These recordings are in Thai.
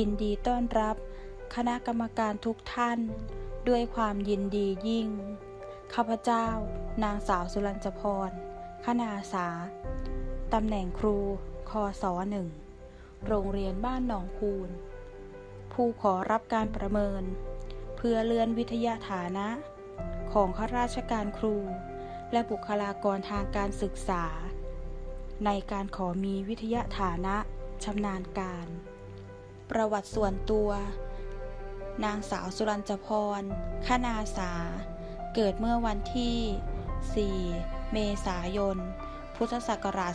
ยินดีต้อนรับ คณะกรรมการทุกท่าน ด้วยความยินดียิ่ง ข้าพเจ้า นางสาวสุรัญจพร คณาสา ตำแหน่งครู คศหนึ่ง โรงเรียนบ้านหนองคูน ผู้ขอรับการประเมิน เพื่อเลื่อนวิทยาฐานะ ของข้าราชการครู และบุคลากรทางการศึกษา ในการขอมีวิทยาฐานะชำนาญการ ประวัติส่วนตัว นางสาวสุรัญจพรคณาสา เกิดเมื่อวันที่ 4 เมษายน พุทธศักราช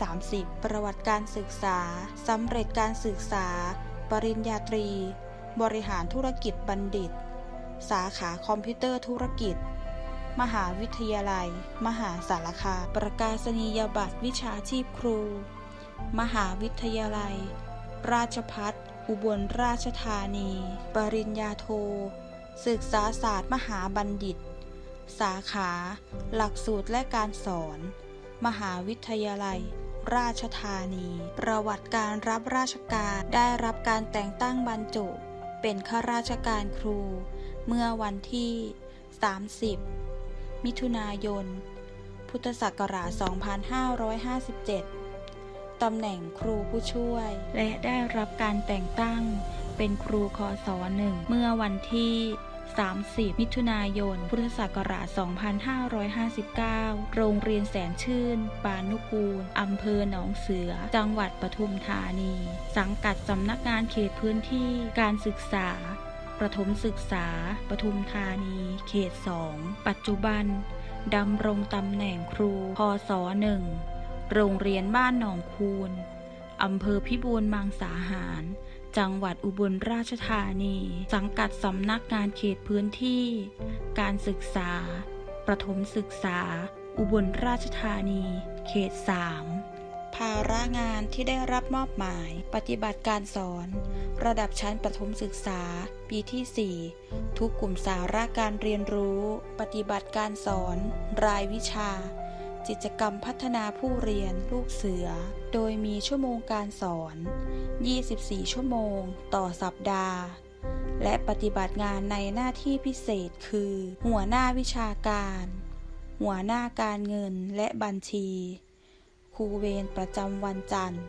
2530 ประวัติการศึกษา สำเร็จการศึกษา ปริญญาตรี บริหารธุรกิจบัณฑิต สาขาคอมพิวเตอร์ธุรกิจ มหาวิทยาลัย มหาสารคามประกาศนียบัตรวิชาชีพครู มหาวิทยาลัย ราชพัฒอุบลราชธานี ปริญญาโท ศึกษาศาสตร์มหาบัณฑิต สาขา หลักสูตรและการสอน มหาวิทยาลัย ราชธานี ประวัติการรับราชการได้รับการแต่งตั้งบรรจุ เป็นข้าราชการครู เมื่อวันที่ 30 มิถุนายน พุทธศักราช 2557 ตำแหน่งครูผู้ช่วย และได้รับการแต่งตั้งเป็นครูคอสอหนึ่งเมื่อวันที่30 มิถุนายน พุทธศักราช 2559 โรงเรียนแสนชื่น ปานุกูล อำเภอหนองเสือ จังหวัดปทุมธานี สังกัดสำนักงานเขตพื้นที่การศึกษา ประถมศึกษา ปทุมธานี เขต 2 ปัจจุบัน ดำรงตำแหน่งครู พศหนึ่ง โรงเรียนบ้านหนองคูนอำเภอพิบูลมังสาหาร จังหวัดอุบลราชธานี สังกัดสำนักงานเขตพื้นที่ การศึกษา ประถมศึกษา อุบลราชธานี เขต 3 ภาระงานที่ได้รับมอบหมาย ปฏิบัติการสอน ระดับชั้นประถมศึกษา ปีที่ 4 ทุกกลุ่มสาระการเรียนรู้ ปฏิบัติการสอน รายวิชา กิจกรรมพัฒนาผู้เรียนลูกเสือ โดยมีชั่วโมงการสอน 24 ชั่วโมง ต่อสัปดาห์ และปฏิบัติงานในหน้าที่พิเศษคือ หัวหน้าวิชาการ หัวหน้าการเงินและบัญชี ครูเวรประจำวันจันทร์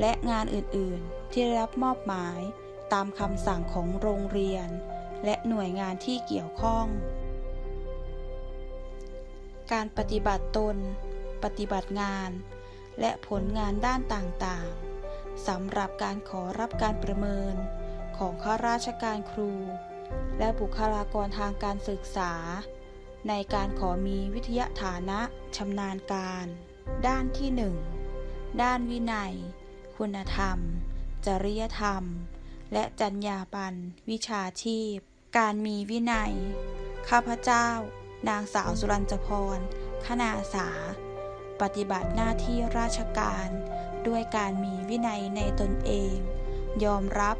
และงานอื่น ๆ ที่ได้รับมอบหมายตามคำสั่งของโรงเรียน และหน่วยงานที่เกี่ยวข้อง การปฏิบัติตน ปฏิบัติงาน และผลงานด้านต่างๆสำหรับการขอรับการประเมิน ของข้าราชการครู และบุคลากรทางการศึกษา ในการขอมีวิทยาฐานะชำนาญการ ด้านที่ 1 ด้านวินัย คุณธรรม จริยธรรม และจรรยาบรรณวิชาชีพ การมีวินัย ข้าพเจ้า นางสาวสุรัญจพร คณาสา ปฏิบัติหน้าที่ราชการ ด้วยการมีวินัยในตนเอง ยอมรับ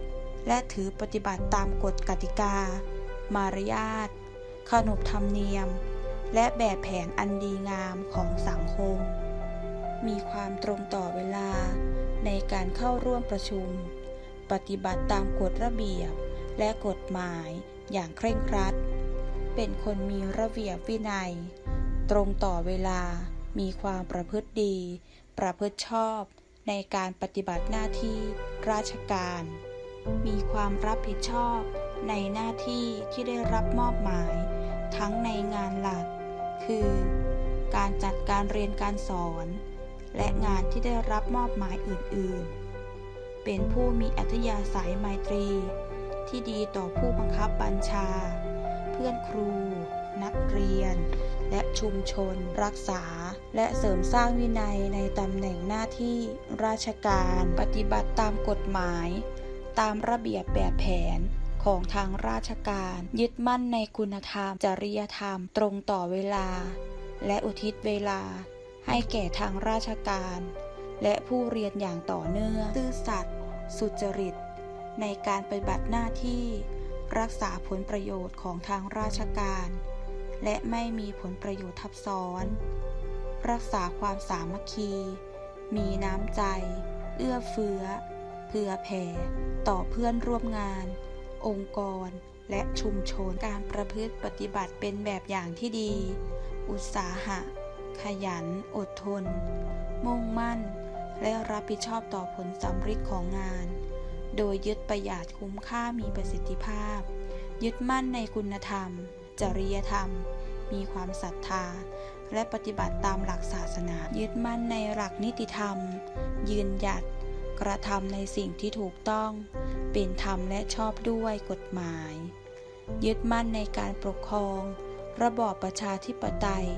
และถือปฏิบัติตามกฎกติกา มารยาท ขนบธรรมเนียม และแบบแผนอันดีงามของสังคม มีความตรงต่อเวลาในการเข้าร่วมประชุม ปฏิบัติตามกฎระเบียบและกฎหมายอย่างเคร่งครัด เป็นคนมีระเบียบวินัย ตรงต่อเวลา มีความประพฤติดี ประพฤติชอบในการปฏิบัติหน้าที่ราชการ มีความรับผิดชอบในหน้าที่ที่ได้รับมอบหมาย ทั้งในงานหลัก คือ การจัดการเรียนการสอน และงานที่ได้รับมอบหมายอื่น ๆ เป็นผู้มีอัธยาศัยไมตรี ที่ดีต่อผู้บังคับบัญชา พื่อนครู นักเรียน และชุมชน รักษา และเสริมสร้างวินัยในตำแหน่งหน้าที่ราชการ ปฏิบัติตามกฎหมาย ตามระเบียบแบบแผนของทางราชการ ยึดมั่นในคุณธรรม จริยธรรม ตรงต่อเวลา และอุทิศเวลา ให้แก่ทางราชการ และผู้เรียนอย่างต่อเนื่อง ซื่อสัตย์สุจริต ในการปฏิบัติหน้าที่ รักษาผลประโยชน์ของทางราชการ และไม่มีผลประโยชน์ทับซ้อน รักษาความสามัคคี มีน้ำใจ เอื้อเฟื้อ เผื่อแผ่ ต่อเพื่อนร่วมงาน องค์กร และชุมชนการประพฤติปฏิบัติเป็นแบบอย่างที่ดี อุตสาหะ ขยัน อดทน มุ่งมั่น และรับผิดชอบต่อผลสำฤทธิ์ของงาน โดยยึดประหยัดคุ้มค่ามีประสิทธิภาพ ยึดมั่นในคุณธรรม จริยธรรม มีความศรัทธา และปฏิบัติตามหลักศาสนา ยึดมั่นในหลักนิติธรรม ยืนหยัด กระทำในสิ่งที่ถูกต้อง เป็นธรรมและชอบด้วยกฎหมาย ยึดมั่นในการปกครอง ระบอบประชาธิปไตย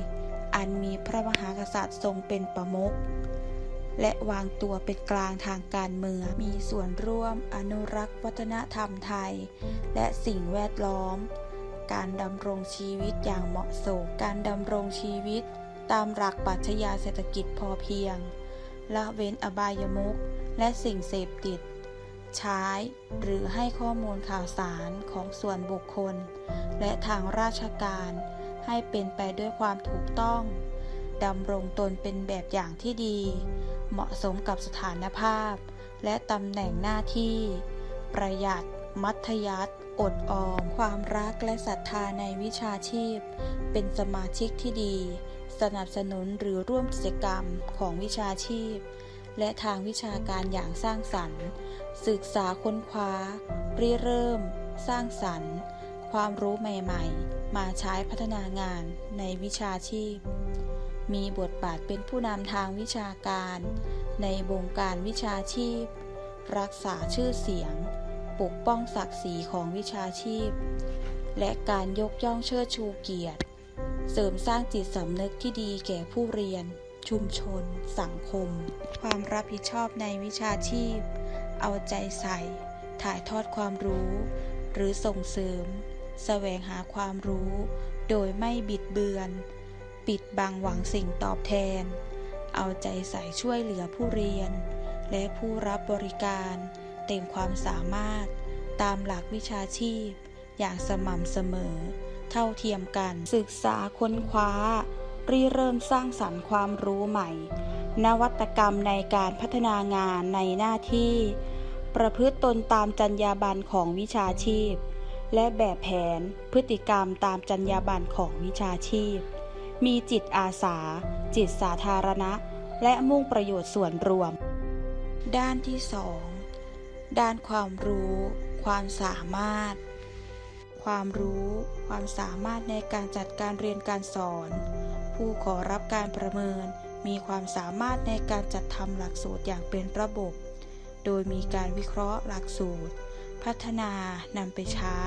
อันมีพระมหากษัตริย์ทรงเป็นประมุข และวางตัวเป็นกลางทางการเมือง มีส่วนร่วมอนุรักษ์วัฒนธรรมไทย และสิ่งแวดล้อม การดำรงชีวิตอย่างเหมาะสม การดำรงชีวิตตามหลักปรัชญาเศรษฐกิจพอเพียง ละเว้นอบายมุขและสิ่งเสพติด ใช้หรือให้ข้อมูลข่าวสารของส่วนบุคคล และทางราชการให้เป็นไปด้วยความถูกต้อง ดำรงตนเป็นแบบอย่างที่ดี เหมาะสมกับสถานภาพ และตำแหน่งหน้าที่ ประหยัด มัธยัติอดออม ความรักและศรัทธาในวิชาชีพ เป็นสมาชิกที่ดี สนับสนุนหรือร่วมกิจกรรมของวิชาชีพ และทางวิชาการอย่างสร้างสรรค์ ศึกษาค้นคว้าริเริ่ม สร้างสรรค์ ความรู้ใหม่ ๆ มาใช้พัฒนางานในวิชาชีพ มีบทบาทเป็นผู้นำทางวิชาการ ในวงการวิชาชีพ รักษาชื่อเสียง ปกป้องศักดิ์ศรีของวิชาชีพ และการยกย่องเชิดชูเกียรติ เสริมสร้างจิตสำนึกที่ดีแก่ผู้เรียน ชุมชน สังคม ความรับผิดชอบในวิชาชีพ เอาใจใส่ ถ่ายทอดความรู้ หรือส่งเสริม แสวงหาความรู้ โดยไม่บิดเบือน ปิดบังหวังสิ่งตอบแทน เอาใจใส่ช่วยเหลือผู้เรียน และผู้รับบริการ เต็มความสามารถ ตามหลักวิชาชีพ อย่างสม่ำเสมอ เท่าเทียมกัน ศึกษาค้นคว้า ริเริ่มสร้างสรรค์ความรู้ใหม่ นวัตกรรมในการพัฒนางานในหน้าที่ ประพฤติตนตามจรรยาบรรณของวิชาชีพ และแบบแผนพฤติกรรมตามจรรยาบรรณของวิชาชีพ มีจิตอาสา จิตสาธารณะ และมุ่งประโยชน์ส่วนรวม ด้านที่2ด้านความรู้ ความสามารถ ความรู้ ความสามารถในการจัดการเรียนการสอน ผู้ขอรับการประเมิน มีความสามารถในการจัดทำหลักสูตรอย่างเป็นระบบ โดยมีการวิเคราะห์หลักสูตร พัฒนานำไปใช้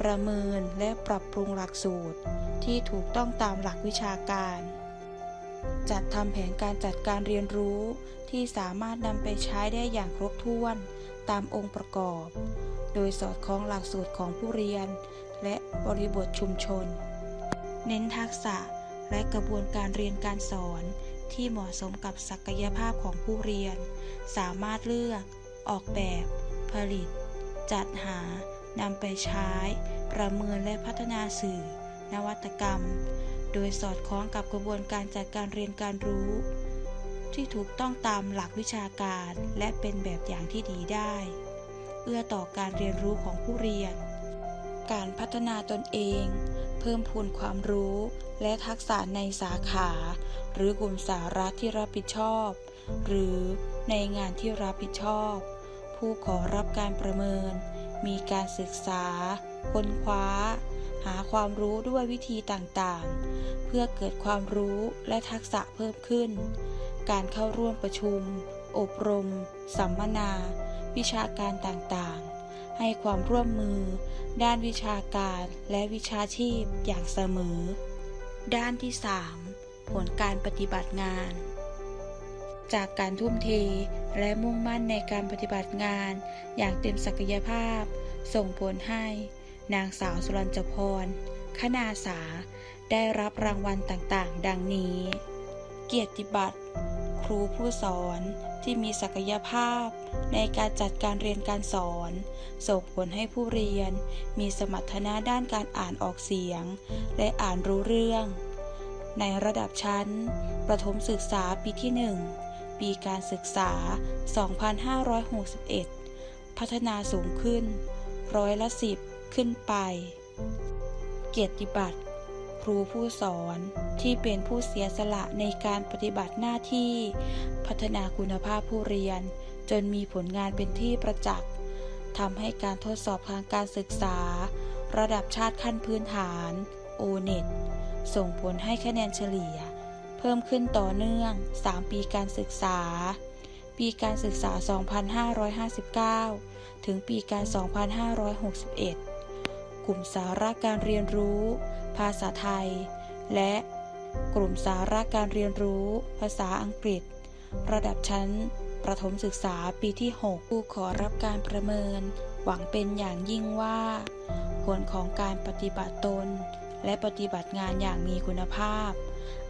ประเมินและปรับปรุงหลักสูตร ที่ถูกต้องตามหลักวิชาการ จัดทำแผนการจัดการเรียนรู้ที่สามารถนำไปใช้ได้อย่างครบถ้วนตามองค์ประกอบ โดยสอดคล้องหลักสูตรของผู้เรียน และบริบทชุมชน เน้นทักษะและกระบวนการเรียนการสอนที่เหมาะสมกับศักยภาพของผู้เรียน สามารถเลือก ออกแบบ ผลิต จัดหา นำไปใช้ ประเมินและพัฒนาสื่อ นวัตกรรม โดยสอดคล้องกับกระบวนการจัดการเรียนการรู้ ที่ถูกต้องตามหลักวิชาการ และเป็นแบบอย่างที่ดีได้ เอื้อต่อการเรียนรู้ของผู้เรียน การพัฒนาตนเอง เพิ่มพูนความรู้ และทักษะในสาขา หรือกลุ่มสาระที่รับผิดชอบ หรือในงานที่รับผิดชอบ ผู้ขอรับการประเมิน มีการศึกษา ค้นคว้า หาความรู้ด้วยวิธีต่างๆ เพื่อเกิดความรู้และทักษะเพิ่มขึ้น การเข้าร่วมประชุม อบรม สัมมนา วิชาการต่างๆ ให้ความร่วมมือ ด้านวิชาการและวิชาชีพอย่างเสมอ ด้านที่ 3 ผลการปฏิบัติงาน จากการทุ่มเท และมุ่งมั่นในการปฏิบัติงานอย่างเต็มศักยภาพ ส่งผลให้ นางสาวสุรัญจพรคณาสา ได้รับรางวัลต่างๆ ดังนี้ เกียรติบัตร ครูผู้สอนที่มีศักยภาพ ในการจัดการเรียนการสอน ส่งผลให้ผู้เรียน มีสมรรถนะด้านการอ่านออกเสียง และอ่านรู้เรื่อง ในระดับชั้น ประถมศึกษาปีที่1 ปีการศึกษา 2561 พัฒนาสูงขึ้น ร้อยละสิบขึ้นไป เกียรติบัตรครูผู้สอนที่เป็นผู้เสียสละในการปฏิบัติหน้าที่ พัฒนาคุณภาพผู้เรียน จนมีผลงานเป็นที่ประจักษ์ทำให้การทดสอบทางการศึกษา ระดับชาติขั้นพื้นฐาน o n e t ส่งผลให้คะแนนเฉลี่ย เพิ่มขึ้นต่อเนื่อง 3 ปีการศึกษา ปีการศึกษา 2559 ถึงปีการ 2561 กลุ่มสาระการเรียนรู้ ภาษาไทย และกลุ่มสาระการเรียนรู้ ภาษาอังกฤษ ระดับชั้น ประถมศึกษาปีที่ 6 ผู้ขอรับการประเมิน หวังเป็นอย่างยิ่งว่า ผลของการปฏิบัติตน และปฏิบัติงานอย่างมีคุณภาพ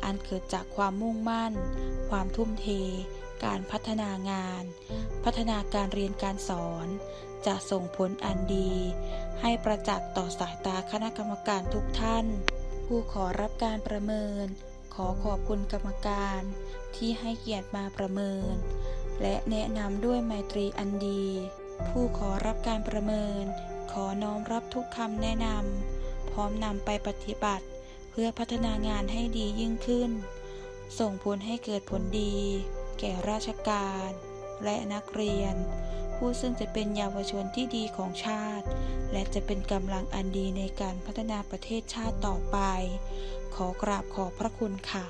อันเกิดจากความมุ่งมั่น ความทุ่มเท การพัฒนางาน พัฒนาการเรียนการสอน จะส่งผลอันดี ให้ประจักษ์ต่อสายตาคณะกรรมการทุกท่าน ผู้ขอรับการประเมิน ขอขอบคุณกรรมการ ที่ให้เกียรติมาประเมิน และแนะนำด้วยไมตรีอันดี ผู้ขอรับการประเมิน ขอน้อมรับทุกคำแนะนำพร้อมนำไปปฏิบัติ พื่อพัฒนางานให้ดียิ่งขึ้น ส่งผลให้เกิดผลดี แก่ราชการ และนักเรียน ผู้ซึ่งจะเป็นเยาวชนที่ดีของชาติ และจะเป็นกำลังอันดีในการพัฒนาประเทศชาติต่อไป ขอกราบขอบพระคุณค่ะ